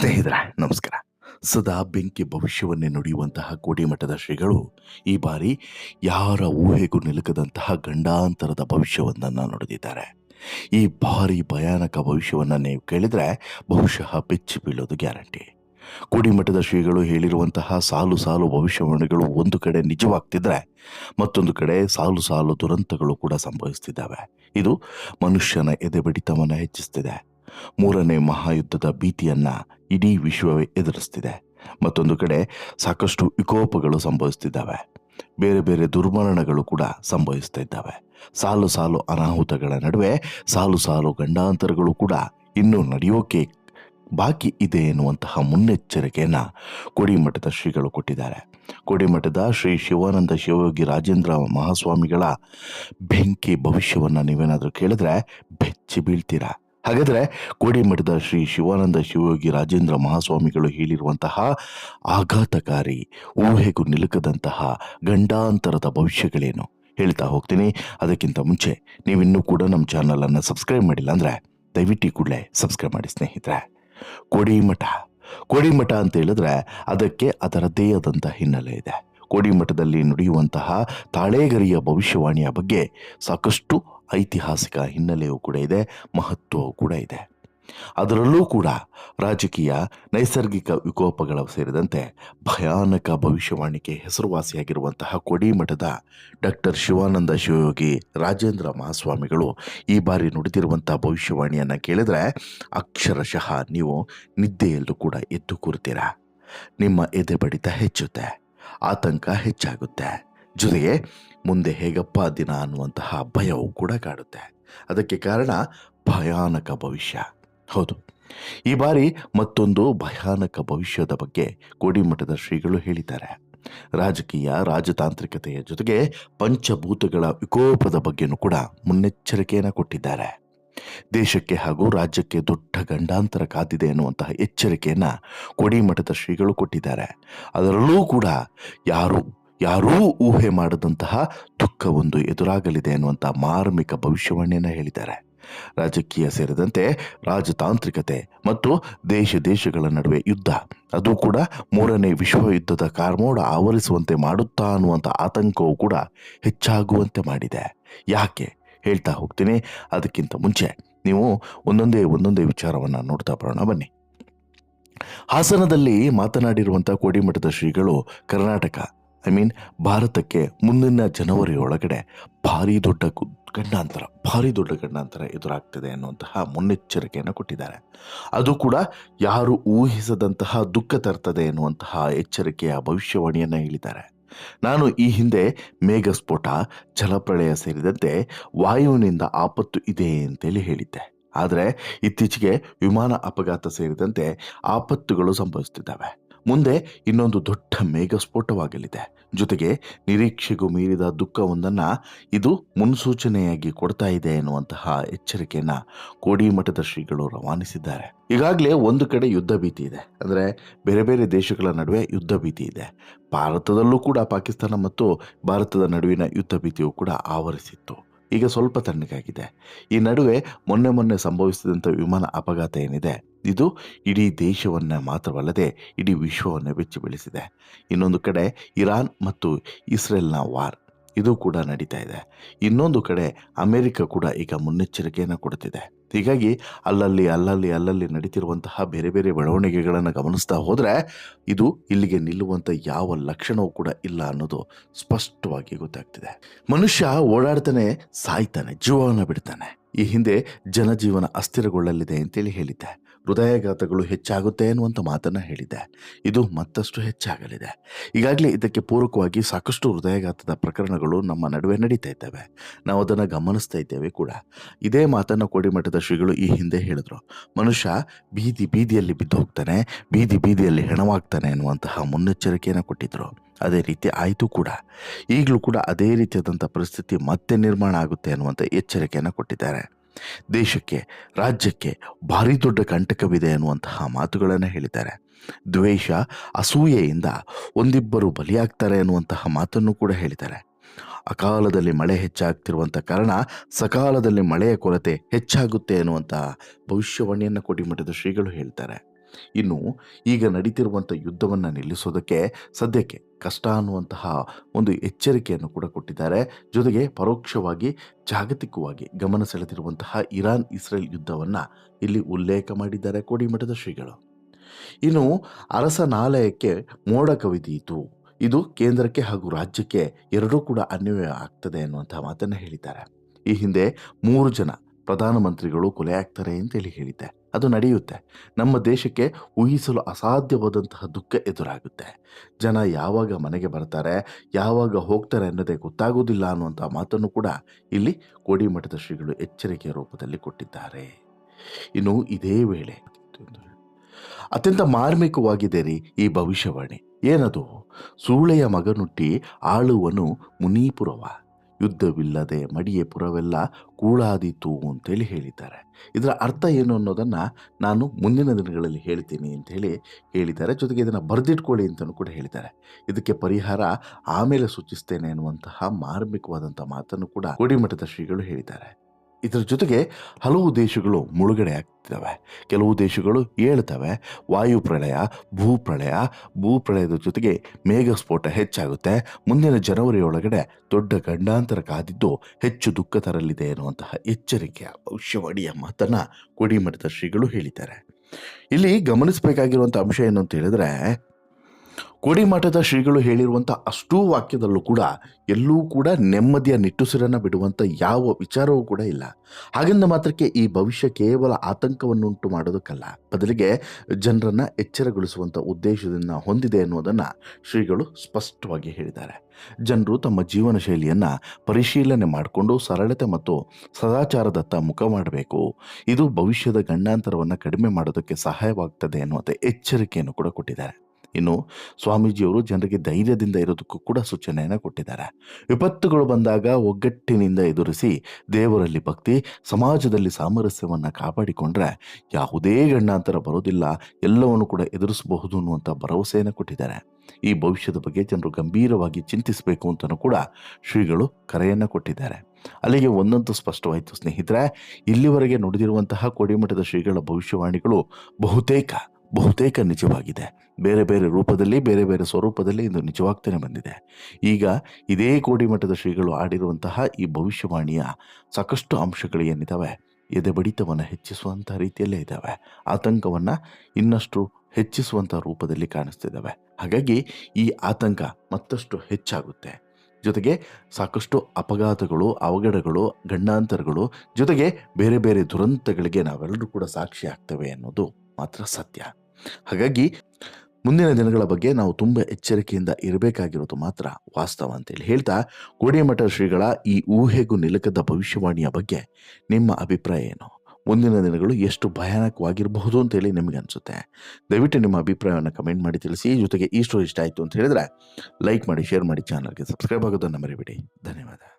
ಸ್ನೇಹಿತರೆ, ನಮಸ್ಕಾರ. ಸದಾ ಬೆಂಕಿ ಭವಿಷ್ಯವನ್ನೇ ನುಡಿಯುವಂತಹ ಕೋಡಿಮಠದ ಶ್ರೀಗಳು, ಈ ಬಾರಿ ಯಾರ ಊಹೆಗೂ ನಿಲುಕದಂತಹ ಗಂಡಾಂತರದ ಭವಿಷ್ಯವನ್ನು ನುಡಿದಿದ್ದಾರೆ. ಈ ಭಾರಿ ಭಯಾನಕ ಭವಿಷ್ಯವನ್ನು ನೀವು ಕೇಳಿದರೆ ಬಹುಶಃ ಬೆಚ್ಚಿ ಬೀಳೋದು ಗ್ಯಾರಂಟಿ. ಕೋಡಿಮಠದ ಶ್ರೀಗಳು ಹೇಳಿರುವಂತಹ ಸಾಲು ಸಾಲು ಭವಿಷ್ಯವಾಣಿಗಳು ಒಂದು ಕಡೆ ನಿಜವಾಗ್ತಿದ್ರೆ, ಮತ್ತೊಂದು ಕಡೆ ಸಾಲು ಸಾಲು ದುರಂತಗಳು ಕೂಡ ಸಂಭವಿಸ್ತಿದ್ದಾವೆ. ಇದು ಮನುಷ್ಯನ ಎದೆ ಬಡಿತವನ್ನು ಹೆಚ್ಚಿಸ್ತಿದೆ. ಮೂರನೇ ಮಹಾಯುದ್ಧದ ಭೀತಿಯನ್ನ ಇಡೀ ವಿಶ್ವವೇ ಎದುರಿಸ್ತಿದೆ. ಮತ್ತೊಂದು ಕಡೆ ಸಾಕಷ್ಟು ವಿಕೋಪಗಳು ಸಂಭವಿಸ್ತಿದ್ದಾವೆ. ಬೇರೆ ಬೇರೆ ದುರ್ಮರಣಗಳು ಕೂಡ ಸಂಭವಿಸ್ತಾ ಇದ್ದಾವೆ. ಸಾಲು ಸಾಲು ಅನಾಹುತಗಳ ನಡುವೆ ಸಾಲು ಸಾಲು ಗಂಡಾಂತರಗಳು ಕೂಡ ಇನ್ನೂ ನಡೆಯೋಕೆ ಬಾಕಿ ಇದೆ ಎನ್ನುವಂತಹ ಮುನ್ನೆಚ್ಚರಿಕೆಯನ್ನು ಕೋಡಿಮಠದ ಶ್ರೀಗಳು ಕೊಟ್ಟಿದ್ದಾರೆ. ಕೋಡಿಮಠದ ಶ್ರೀ ಶಿವಾನಂದ ಶಿವಯೋಗಿ ರಾಜೇಂದ್ರ ಮಹಾಸ್ವಾಮಿಗಳ ಬೆಂಕಿ ಭವಿಷ್ಯವನ್ನು ನೀವೇನಾದರೂ ಕೇಳಿದ್ರೆ ಬೆಚ್ಚಿ ಬೀಳ್ತೀರಾ? ಹಾಗಾದ್ರೆ ಕೋಡಿಮಠದ ಶ್ರೀ ಶಿವಾನಂದ ಶಿವಯೋಗಿ ರಾಜೇಂದ್ರ ಮಹಾಸ್ವಾಮಿಗಳು ಹೇಳಿರುವಂತಹ ಆಘಾತಕಾರಿ, ಊಹೆಗೂ ನಿಲುಕದಂತಹ ಗಂಡಾಂತರದ ಭವಿಷ್ಯಗಳೇನು ಹೇಳ್ತಾ ಹೋಗ್ತೀನಿ. ಅದಕ್ಕಿಂತ ಮುಂಚೆ ನೀವಿನ್ನೂ ಕೂಡ ನಮ್ಮ ಚಾನಲನ್ನು ಸಬ್ಸ್ಕ್ರೈಬ್ ಮಾಡಿಲ್ಲ ಅಂದರೆ ದಯವಿಟ್ಟು ಕೂಡಲೇ ಸಬ್ಸ್ಕ್ರೈಬ್ ಮಾಡಿ ಸ್ನೇಹಿತರೆ. ಕೋಡಿಮಠ ಕೋಡಿಮಠ ಅಂತ ಹೇಳಿದ್ರೆ ಅದಕ್ಕೆ ಅದರದ್ದೇ ಆದಂಥ ಹಿನ್ನೆಲೆ ಇದೆ. ಕೋಡಿಮಠದಲ್ಲಿ ನುಡಿಯುವಂತಹ ತಾಳೇಗರಿಯ ಭವಿಷ್ಯವಾಣಿಯ ಬಗ್ಗೆ ಸಾಕಷ್ಟು ಐತಿಹಾಸಿಕ ಹಿನ್ನೆಲೆಯೂ ಕೂಡ ಇದೆ, ಮಹತ್ವವೂ ಕೂಡ ಇದೆ. ಅದರಲ್ಲೂ ಕೂಡ ರಾಜಕೀಯ, ನೈಸರ್ಗಿಕ ವಿಕೋಪಗಳ ಸೇರಿದಂತೆ ಭಯಾನಕ ಭವಿಷ್ಯವಾಣಿಗೆ ಹೆಸರುವಾಸಿಯಾಗಿರುವಂತಹ ಕೊಡಿಮಠದ ಡಾಕ್ಟರ್ ಶಿವಾನಂದ ಶಿವಯೋಗಿ ರಾಜೇಂದ್ರ ಮಹಾಸ್ವಾಮಿಗಳು ಈ ಬಾರಿ ನುಡಿದಿರುವಂತಹ ಭವಿಷ್ಯವಾಣಿಯನ್ನು ಕೇಳಿದರೆ ಅಕ್ಷರಶಃ ನೀವು ನಿದ್ದೆಯಲ್ಲೂ ಕೂಡ ಎದ್ದು ಕೂರ್ತೀರಾ. ನಿಮ್ಮ ಎದೆ ಬಡಿತ ಹೆಚ್ಚುತ್ತೆ, ಆತಂಕ ಹೆಚ್ಚಾಗುತ್ತೆ. ಜೊತೆಗೆ ಮುಂದೆ ಹೇಗಪ್ಪ ದಿನ ಅನ್ನುವಂತಹ ಭಯವು ಕೂಡ ಕಾಡುತ್ತೆ. ಅದಕ್ಕೆ ಕಾರಣ ಭಯಾನಕ ಭವಿಷ್ಯ. ಹೌದು. ಈ ಬಾರಿ ಮತ್ತೊಂದು ಭಯಾನಕ ಭವಿಷ್ಯದ ಬಗ್ಗೆ ಕೋಡಿಮಠದ ಶ್ರೀಗಳು ಹೇಳಿದ್ದಾರೆ. ರಾಜಕೀಯ, ರಾಜತಾಂತ್ರಿಕತೆಯ ಜೊತೆಗೆ ಪಂಚಭೂತಗಳ ವಿಕೋಪದ ಬಗ್ಗೆನೂ ಕೂಡ ಮುನ್ನೆಚ್ಚರಿಕೆಯನ್ನು ಕೊಟ್ಟಿದ್ದಾರೆ. ದೇಶಕ್ಕೆ ಹಾಗೂ ರಾಜ್ಯಕ್ಕೆ ದೊಡ್ಡ ಗಂಡಾಂತರ ಕಾದಿದೆ ಎನ್ನುವಂತಹ ಎಚ್ಚರಿಕೆಯನ್ನು ಕೋಡಿಮಠದ ಶ್ರೀಗಳು ಕೊಟ್ಟಿದ್ದಾರೆ. ಅದರಲ್ಲೂ ಕೂಡ ಯಾರು ಯಾರೂ ಊಹೆ ಮಾಡದಂತಹ ದುಃಖವೊಂದು ಎದುರಾಗಲಿದೆ ಎನ್ನುವಂಥ ಮಾರ್ಮಿಕ ಭವಿಷ್ಯವಾಣಿಯನ್ನು ಹೇಳಿದ್ದಾರೆ. ರಾಜಕೀಯ ಸೇರಿದಂತೆ ರಾಜತಾಂತ್ರಿಕತೆ ಮತ್ತು ದೇಶ ದೇಶಗಳ ನಡುವೆ ಯುದ್ಧ, ಅದು ಕೂಡ ಮೂರನೇ ವಿಶ್ವ ಯುದ್ಧದ ಕಾರ್ಮೋಡ ಆವರಿಸುವಂತೆ ಮಾಡುತ್ತಾ ಅನ್ನುವಂಥ ಆತಂಕವು ಕೂಡ ಹೆಚ್ಚಾಗುವಂತೆ ಮಾಡಿದೆ. ಯಾಕೆ? ಹೇಳ್ತಾ ಹೋಗ್ತೀನಿ. ಅದಕ್ಕಿಂತ ಮುಂಚೆ ನೀವು ಒಂದೊಂದೇ ಒಂದೊಂದೇ ವಿಚಾರವನ್ನು ನೋಡ್ತಾ ಬರೋಣ, ಬನ್ನಿ. ಹಾಸನದಲ್ಲಿ ಮಾತನಾಡಿರುವಂಥ ಕೋಡಿಮಠದ ಶ್ರೀಗಳು ಕರ್ನಾಟಕ ಐ ಮೀನ್ ಭಾರತಕ್ಕೆ ಮುಂದಿನ ಜನವರಿ ಒಳಗಡೆ ಭಾರಿ ದೊಡ್ಡ ಗಂಡಾಂತರ, ಭಾರಿ ದೊಡ್ಡ ಗಂಡಾಂತರ ಎದುರಾಗ್ತದೆ ಅನ್ನುವಂತಹ ಮುನ್ನೆಚ್ಚರಿಕೆಯನ್ನು ಕೊಟ್ಟಿದ್ದಾರೆ. ಅದು ಕೂಡ ಯಾರು ಊಹಿಸದಂತಹ ದುಃಖ ತರ್ತದೆ ಎನ್ನುವಂತಹ ಎಚ್ಚರಿಕೆಯ ಭವಿಷ್ಯವಾಣಿಯನ್ನು ಹೇಳಿದ್ದಾರೆ. ನಾನು ಈ ಹಿಂದೆ ಮೇಘಸ್ಫೋಟ, ಜಲಪ್ರಳಯ ಸೇರಿದಂತೆ ವಾಯುವಿನಿಂದ ಆಪತ್ತು ಇದೆ ಅಂತೇಳಿ ಹೇಳಿದ್ದೆ. ಆದರೆ ಇತ್ತೀಚೆಗೆ ವಿಮಾನ ಅಪಘಾತ ಸೇರಿದಂತೆ ಆಪತ್ತುಗಳು ಸಂಭವಿಸುತ್ತಿದ್ದಾವೆ ಮುಂದೆ ಇನ್ನೊಂದು ದೊಡ್ಡ ಮೇಘಸ್ಫೋಟವಾಗಲಿದೆ. ಜೊತೆಗೆ ನಿರೀಕ್ಷೆಗೂ ಮೀರಿದ ದುಃಖವೊಂದನ್ನು ಇದು ಮುನ್ಸೂಚನೆಯಾಗಿ ಕೊಡ್ತಾ ಇದೆ ಎನ್ನುವಂತಹ ಎಚ್ಚರಿಕೆಯನ್ನ ಕೋಡಿಮಠದ ಶ್ರೀಗಳು ರವಾನಿಸಿದ್ದಾರೆ. ಈಗಾಗಲೇ ಒಂದು ಕಡೆ ಯುದ್ಧ ಭೀತಿ ಇದೆ. ಅಂದರೆ ಬೇರೆ ಬೇರೆ ದೇಶಗಳ ನಡುವೆ ಯುದ್ಧ ಭೀತಿ ಇದೆ. ಭಾರತದಲ್ಲೂ ಕೂಡ ಪಾಕಿಸ್ತಾನ ಮತ್ತು ಭಾರತದ ನಡುವಿನ ಯುದ್ಧ ಭೀತಿಯು ಕೂಡ ಆವರಿಸಿತ್ತು. ಈಗ ಸ್ವಲ್ಪ ತಣ್ಣಗಾಗಿದೆ. ಈ ನಡುವೆ ಮೊನ್ನೆ ಮೊನ್ನೆ ಸಂಭವಿಸಿದಂಥ ವಿಮಾನ ಅಪಘಾತ ಏನಿದೆ, ಇದು ಇಡೀ ದೇಶವನ್ನು ಮಾತ್ರವಲ್ಲದೆ ಇಡೀ ವಿಶ್ವವನ್ನು ಬೆಚ್ಚಿ ಬೆಳೆಸಿದೆ ಇನ್ನೊಂದು ಕಡೆ ಇರಾನ್ ಮತ್ತು ಇಸ್ರೇಲ್ನ ವಾರ್, ಇದು ಕೂಡ ನಡೀತಾ ಇದೆ. ಇನ್ನೊಂದು ಕಡೆ ಅಮೆರಿಕ ಕೂಡ ಈಗ ಮುನ್ನೆಚ್ಚರಿಕೆಯನ್ನು ಕೊಡುತ್ತಿದೆ. ಹೀಗಾಗಿ ಅಲ್ಲಲ್ಲಿ ಅಲ್ಲಲ್ಲಿ ಅಲ್ಲಲ್ಲಿ ನಡೀತಿರುವಂತಹ ಬೇರೆ ಬೇರೆ ಬೆಳವಣಿಗೆಗಳನ್ನು ಗಮನಿಸ್ತಾ ಹೋದರೆ ಇದು ಇಲ್ಲಿಗೆ ನಿಲ್ಲುವಂಥ ಯಾವ ಲಕ್ಷಣವೂ ಕೂಡ ಇಲ್ಲ ಅನ್ನೋದು ಸ್ಪಷ್ಟವಾಗಿ ಗೊತ್ತಾಗ್ತಿದೆ. ಮನುಷ್ಯ ಓಡಾಡ್ತಾನೆ, ಸಾಯ್ತಾನೆ, ಜೀವವನ್ನು ಬಿಡ್ತಾನೆ. ಈ ಹಿಂದೆ ಜನಜೀವನ ಅಸ್ಥಿರಗೊಳ್ಳಲಿದೆ ಅಂತೇಳಿ ಹೇಳಿದ್ದೆ. ಹೃದಯಾಘಾತಗಳು ಹೆಚ್ಚಾಗುತ್ತೆ ಎನ್ನುವಂಥ ಮಾತನ್ನು ಹೇಳಿದೆ. ಇದು ಮತ್ತಷ್ಟು ಹೆಚ್ಚಾಗಲಿದೆ. ಈಗಾಗಲೇ ಇದಕ್ಕೆ ಪೂರಕವಾಗಿ ಸಾಕಷ್ಟು ಹೃದಯಾಘಾತದ ಪ್ರಕರಣಗಳು ನಮ್ಮ ನಡುವೆ ನಡೀತಾ ಇದ್ದಾವೆ. ನಾವು ಅದನ್ನು ಗಮನಿಸ್ತಾ ಇದ್ದೇವೆ ಕೂಡ. ಇದೇ ಮಾತನ್ನು ಕೋಡಿಮಠದ ಶ್ರೀಗಳು ಈ ಹಿಂದೆ ಹೇಳಿದರು. ಮನುಷ್ಯ ಬೀದಿ ಬೀದಿಯಲ್ಲಿ ಬಿದ್ದು ಹೋಗ್ತಾನೆ, ಬೀದಿ ಬೀದಿಯಲ್ಲಿ ಹೆಣವಾಗ್ತಾನೆ ಎನ್ನುವಂತಹ ಮುನ್ನೆಚ್ಚರಿಕೆಯನ್ನು ಕೊಟ್ಟಿದ್ರು. ಅದೇ ರೀತಿ ಆಯಿತು ಕೂಡ. ಈಗಲೂ ಕೂಡ ಅದೇ ರೀತಿಯಾದಂಥ ಪರಿಸ್ಥಿತಿ ಮತ್ತೆ ನಿರ್ಮಾಣ ಆಗುತ್ತೆ ಅನ್ನುವಂಥ ಎಚ್ಚರಿಕೆಯನ್ನು ಕೊಟ್ಟಿದ್ದಾರೆ. ದೇಶಕ್ಕೆ, ರಾಜ್ಯಕ್ಕೆ ಭಾರಿ ದೊಡ್ಡ ಕಂಟಕವಿದೆ ಅನ್ನುವಂತಹ ಮಾತುಗಳನ್ನು ಹೇಳಿದ್ದಾರೆ. ದ್ವೇಷ, ಅಸೂಯೆಯಿಂದ ಒಂದಿಬ್ಬರು ಬಲಿಯಾಗ್ತಾರೆ ಅನ್ನುವಂತಹ ಮಾತನ್ನು ಕೂಡ ಹೇಳಿದ್ದಾರೆ. ಅಕಾಲದಲ್ಲಿ ಮಳೆ ಹೆಚ್ಚಾಗ್ತಿರುವಂಥ ಕಾರಣ ಸಕಾಲದಲ್ಲಿ ಮಳೆಯ ಕೊರತೆ ಹೆಚ್ಚಾಗುತ್ತೆ ಅನ್ನುವಂತಹ ಭವಿಷ್ಯವಾಣಿಯನ್ನು ಕೋಟಿಮಠದ ಶ್ರೀಗಳು ಹೇಳ್ತಾರೆ. ಇನ್ನು ಈಗ ನಡೀತಿರುವಂಥ ಯುದ್ಧವನ್ನು ನಿಲ್ಲಿಸೋದಕ್ಕೆ ಸದ್ಯಕ್ಕೆ ಕಷ್ಟ ಅನ್ನುವಂತಹ ಒಂದು ಎಚ್ಚರಿಕೆಯನ್ನು ಕೂಡ ಕೊಟ್ಟಿದ್ದಾರೆ. ಜೊತೆಗೆ ಪರೋಕ್ಷವಾಗಿ ಜಾಗತಿಕವಾಗಿ ಗಮನ ಸೆಳೆದಿರುವಂತಹ ಇರಾನ್ ಇಸ್ರೇಲ್ ಯುದ್ಧವನ್ನು ಇಲ್ಲಿ ಉಲ್ಲೇಖ ಮಾಡಿದ್ದಾರೆ ಕೋಡಿಮಠದ ಶ್ರೀಗಳು. ಇನ್ನು ಅರಸನಾಲಯಕ್ಕೆ ಮೋಡ ಕವಿದೀತು ಇದು ಕೇಂದ್ರಕ್ಕೆ ಹಾಗೂ ರಾಜ್ಯಕ್ಕೆ ಎರಡೂ ಕೂಡ ಅನ್ವಯ ಆಗ್ತದೆ ಎನ್ನುವಂತಹ ಮಾತನ್ನು ಹೇಳಿದ್ದಾರೆ. ಈ ಹಿಂದೆ ಮೂರು ಜನ ಪ್ರಧಾನಮಂತ್ರಿಗಳು ಕೊಲೆಯಾಗ್ತಾರೆ ಅಂತೇಳಿ ಹೇಳಿದ್ದೆ. ಅದು ನಡೆಯುತ್ತೆ. ನಮ್ಮ ದೇಶಕ್ಕೆ ಊಹಿಸಲು ಅಸಾಧ್ಯವಾದಂತಹ ದುಃಖ ಎದುರಾಗುತ್ತೆ. ಜನ ಯಾವಾಗ ಮನೆಗೆ ಬರ್ತಾರೆ, ಯಾವಾಗ ಹೋಗ್ತಾರೆ ಅನ್ನೋದೇ ಗೊತ್ತಾಗೋದಿಲ್ಲ ಅನ್ನುವಂಥ ಮಾತನ್ನು ಕೂಡ ಇಲ್ಲಿ ಕೋಡಿಮಠದ ಶ್ರೀಗಳು ಎಚ್ಚರಿಕೆಯ ರೂಪದಲ್ಲಿ ಕೊಟ್ಟಿದ್ದಾರೆ. ಇನ್ನು ಇದೇ ವೇಳೆ ಅತ್ಯಂತ ಮಾರ್ಮಿಕವಾಗಿದೆ ರೀ ಈ ಭವಿಷ್ಯವಾಣಿ. ಏನದು? ಸೂಳೆಯ ಮಗನುಟ್ಟಿ ಆಳುವನು ಮುನೀಪುರವ. ಯುದ್ಧವಿಲ್ಲದೆ ಮಡಿಯ ಪುರವೆಲ್ಲ ಕೂಳಾದೀತು ಅಂತೇಳಿ ಹೇಳಿದ್ದಾರೆ. ಇದರ ಅರ್ಥ ಏನು ಅನ್ನೋದನ್ನು ನಾನು ಮುಂದಿನ ದಿನಗಳಲ್ಲಿ ಹೇಳ್ತೀನಿ ಅಂತ ಹೇಳಿ ಹೇಳಿದ್ದಾರೆ. ಜೊತೆಗೆ ಇದನ್ನು ಬರೆದಿಟ್ಕೊಳ್ಳಿ ಅಂತಲೂ ಕೂಡ ಹೇಳಿದ್ದಾರೆ. ಇದಕ್ಕೆ ಪರಿಹಾರ ಆಮೇಲೆ ಸೂಚಿಸ್ತೇನೆ ಎನ್ನುವಂತಹ ಮಾರ್ಮಿಕವಾದಂಥ ಮಾತನ್ನು ಕೂಡ ಕೋಡಿಮಠದ ಶ್ರೀಗಳು ಹೇಳಿದ್ದಾರೆ. ಇದರ ಜೊತೆಗೆ ಹಲವು ದೇಶಗಳು ಮುಳುಗಡೆ ಆಗ್ತಿದ್ದಾವೆ. ಕೆಲವು ದೇಶಗಳು ಏಳ್ತವೆ ವಾಯು ಪ್ರಳಯ, ಭೂ ಪ್ರಳಯ, ಭೂ ಪ್ರಳಯದ ಜೊತೆಗೆ ಮೇಘಸ್ಫೋಟ ಹೆಚ್ಚಾಗುತ್ತೆ. ಮುಂದಿನ ಜನವರಿ ಒಳಗಡೆ ದೊಡ್ಡ ಗಂಡಾಂತರ ಕಾದಿದ್ದು ಹೆಚ್ಚು ದುಃಖ ತರಲಿದೆ ಎನ್ನುವಂತಹ ಎಚ್ಚರಿಕೆಯ ಭವಿಷ್ಯವಾಣಿಯ ಮಾತನ್ನು ಕೊಡಿಮಠದ ಶ್ರೀಗಳು ಹೇಳಿದ್ದಾರೆ. ಇಲ್ಲಿ ಗಮನಿಸಬೇಕಾಗಿರುವಂಥ ಅಂಶ ಏನು ಅಂತ ಹೇಳಿದ್ರೆ ಕೋಡಿಮಠದ ಶ್ರೀಗಳು ಹೇಳಿರುವಂಥ ಅಷ್ಟೂ ವಾಕ್ಯದಲ್ಲೂ ಕೂಡ ಎಲ್ಲೂ ಕೂಡ ನೆಮ್ಮದಿಯ ನಿಟ್ಟುಸಿರನ್ನು ಬಿಡುವಂಥ ಯಾವ ವಿಚಾರವೂ ಕೂಡ ಇಲ್ಲ. ಹಾಗೆಂದ ಮಾತ್ರಕ್ಕೆ ಈ ಭವಿಷ್ಯ ಕೇವಲ ಆತಂಕವನ್ನುಂಟು ಮಾಡೋದಕ್ಕಲ್ಲ. ಬದಲಿಗೆ ಜನರನ್ನು ಎಚ್ಚರಗೊಳಿಸುವಂಥ ಉದ್ದೇಶದಿಂದ ಹೊಂದಿದೆ ಅನ್ನೋದನ್ನು ಶ್ರೀಗಳು ಸ್ಪಷ್ಟವಾಗಿ ಹೇಳಿದ್ದಾರೆ. ಜನರು ತಮ್ಮ ಜೀವನ ಶೈಲಿಯನ್ನು ಪರಿಶೀಲನೆ ಮಾಡಿಕೊಂಡು ಸರಳತೆ ಮತ್ತು ಸದಾಚಾರದತ್ತ ಮುಖ ಮಾಡಬೇಕು. ಇದು ಭವಿಷ್ಯದ ಗಂಡಾಂತರವನ್ನು ಕಡಿಮೆ ಮಾಡೋದಕ್ಕೆ ಸಹಾಯವಾಗ್ತದೆ ಅನ್ನುವಂಥ ಎಚ್ಚರಿಕೆಯನ್ನು ಕೂಡ ಕೊಟ್ಟಿದ್ದಾರೆ. ಇನ್ನು ಸ್ವಾಮೀಜಿಯವರು ಜನರಿಗೆ ಧೈರ್ಯದಿಂದ ಇರೋದಕ್ಕೂ ಕೂಡ ಸೂಚನೆಯನ್ನು ಕೊಟ್ಟಿದ್ದಾರೆ. ವಿಪತ್ತುಗಳು ಬಂದಾಗ ಒಗ್ಗಟ್ಟಿನಿಂದ ಎದುರಿಸಿ ದೇವರಲ್ಲಿ ಭಕ್ತಿ, ಸಮಾಜದಲ್ಲಿ ಸಾಮರಸ್ಯವನ್ನು ಕಾಪಾಡಿಕೊಂಡ್ರೆ ಯಾವುದೇ ಗಂಡಾಂತರ ಬರೋದಿಲ್ಲ, ಎಲ್ಲವನ್ನು ಕೂಡ ಎದುರಿಸಬಹುದು ಅನ್ನುವಂಥ ಭರವಸೆಯನ್ನು ಕೊಟ್ಟಿದ್ದಾರೆ. ಈ ಭವಿಷ್ಯದ ಬಗ್ಗೆ ಜನರು ಗಂಭೀರವಾಗಿ ಚಿಂತಿಸಬೇಕು ಅಂತಲೂ ಕೂಡ ಶ್ರೀಗಳು ಕರೆಯನ್ನು ಕೊಟ್ಟಿದ್ದಾರೆ. ಅಲ್ಲಿಗೆ ಒಂದಂತೂ ಸ್ಪಷ್ಟವಾಯಿತು ಸ್ನೇಹಿತರೆ, ಇಲ್ಲಿವರೆಗೆ ನುಡಿದಿರುವಂತಹ ಕೋಡಿಮಠದ ಶ್ರೀಗಳ ಭವಿಷ್ಯವಾಣಿಗಳು ಬಹುತೇಕ ಬಹುತೇಕ ನಿಜವಾಗಿದೆ. ಬೇರೆ ಬೇರೆ ರೂಪದಲ್ಲಿ, ಬೇರೆ ಬೇರೆ ಸ್ವರೂಪದಲ್ಲಿ ಇದು ನಿಜವಾಗ್ತಾನೆ ಬಂದಿದೆ. ಈಗ ಇದೇ ಕೋಡಿಮಠದ ಶ್ರೀಗಳು ಆಡಿರುವಂತಹ ಈ ಭವಿಷ್ಯವಾಣಿಯ ಸಾಕಷ್ಟು ಅಂಶಗಳು ಏನಿದ್ದಾವೆ ಎದೆ ಬಡಿತವನ್ನು ಹೆಚ್ಚಿಸುವಂಥ ರೀತಿಯಲ್ಲೇ ಇದ್ದಾವೆ ಆತಂಕವನ್ನು ಇನ್ನಷ್ಟು ಹೆಚ್ಚಿಸುವಂಥ ರೂಪದಲ್ಲಿ ಕಾಣಿಸ್ತಿದ್ದಾವೆ ಹಾಗಾಗಿ ಈ ಆತಂಕ ಮತ್ತಷ್ಟು ಹೆಚ್ಚಾಗುತ್ತೆ. ಜೊತೆಗೆ ಸಾಕಷ್ಟು ಅಪಘಾತಗಳು, ಅವಘಡಗಳು, ಗಂಡಾಂತರಗಳು, ಜೊತೆಗೆ ಬೇರೆ ಬೇರೆ ದುರಂತಗಳಿಗೆ ನಾವೆಲ್ಲರೂ ಕೂಡ ಸಾಕ್ಷಿ ಆಗ್ತೇವೆ ಅನ್ನೋದು ಮಾತ್ರ ಸತ್ಯ. ಹಾಗಾಗಿ ಮುಂದಿನ ದಿನಗಳ ಬಗ್ಗೆ ನಾವು ತುಂಬ ಎಚ್ಚರಿಕೆಯಿಂದ ಇರಬೇಕಾಗಿರೋದು ಮಾತ್ರ ವಾಸ್ತವ ಅಂತೇಳಿ ಹೇಳ್ತಾ ಕೋಡಿಮಠ ಶ್ರೀಗಳ ಈ ಊಹೆಗೂ ನಿಲುಕದ ಭವಿಷ್ಯವಾಣಿಯ ಬಗ್ಗೆ ನಿಮ್ಮ ಅಭಿಪ್ರಾಯ ಏನು? ಮುಂದಿನ ದಿನಗಳು ಎಷ್ಟು ಭಯಾನಕವಾಗಿರಬಹುದು ಅಂತೇಳಿ ನಿಮಗೆ ಅನಿಸುತ್ತೆ. ದಯವಿಟ್ಟು ನಿಮ್ಮ ಅಭಿಪ್ರಾಯವನ್ನು ಕಮೆಂಟ್ ಮಾಡಿ ತಿಳಿಸಿ, ಜೊತೆಗೆ ಈ ಸ್ಟೋರಿ ಇಷ್ಟ ಆಯಿತು ಅಂತ ಹೇಳಿದ್ರೆ ಲೈಕ್ ಮಾಡಿ, ಶೇರ್ ಮಾಡಿ, ಚಾನಲ್ಗೆ ಸಬ್ಸ್ಕ್ರೈಬ್ ಆಗೋದನ್ನು ಮರಿಬೇಡಿ. ಧನ್ಯವಾದ.